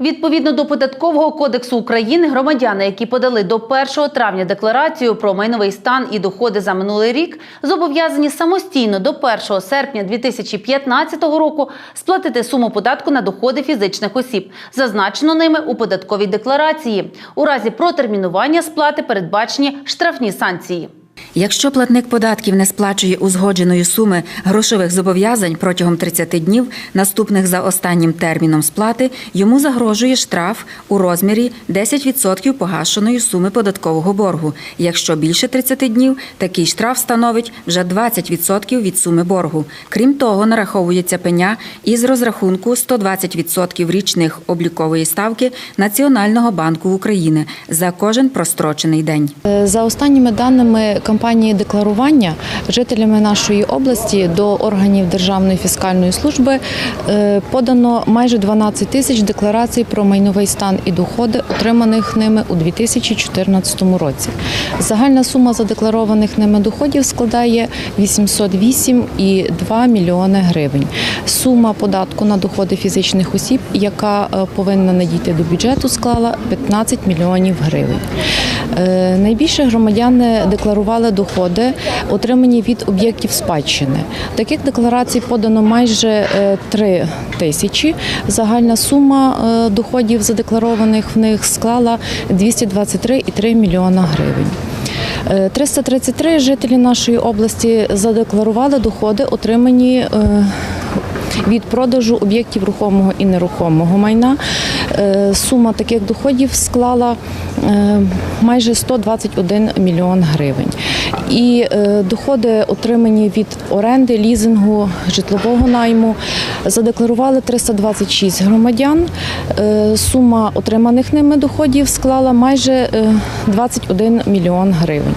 Відповідно до податкового кодексу України, громадяни, які подали до 1 травня декларацію про майновий стан і доходи за минулий рік, зобов'язані самостійно до 1 серпня 2015 року сплатити суму податку на доходи фізичних осіб, зазначено ними у податковій декларації. У разі протермінування сплати передбачені штрафні санкції. Якщо платник податків не сплачує узгодженої суми грошових зобов'язань протягом 30 днів, наступних за останнім терміном сплати, йому загрожує штраф у розмірі 10% погашеної суми податкового боргу. Якщо більше 30 днів, такий штраф становить вже 20% від суми боргу. Крім того, нараховується пеня із розрахунку 120% річних облікової ставки Національного банку України за кожен прострочений день. Е, За останніми даними кампанії декларування жителями нашої області до органів Державної фіскальної служби е, подано майже 12 тисяч декларацій про майновий стан і доходи, отриманих ними у 2014 році. Загальна сума задекларованих ними доходів складає 808,2 мільйони гривень. Сума податку на доходи фізичних осіб, яка е, повинна надійти до бюджету, склала 15 мільйонів гривень. Е, Найбільше громадяни декларували доходи, отримані від об'єктів спадщини. Таких декларацій подано майже 3 тисячі. Загальна сума е, доходів задекларованих в них склала 223,3 мільйона гривень. Е, 333 жителі нашої області задекларували доходи, отримані е, від продажу об'єктів рухомого і нерухомого майна. Е, Сума таких доходів склала е, майже 121 мільйон гривень. І е, доходи, отримані від оренди, лізингу, житлового найму, задекларували 326 громадян. Е, Сума отриманих ними доходів склала майже е, 21 мільйон гривень.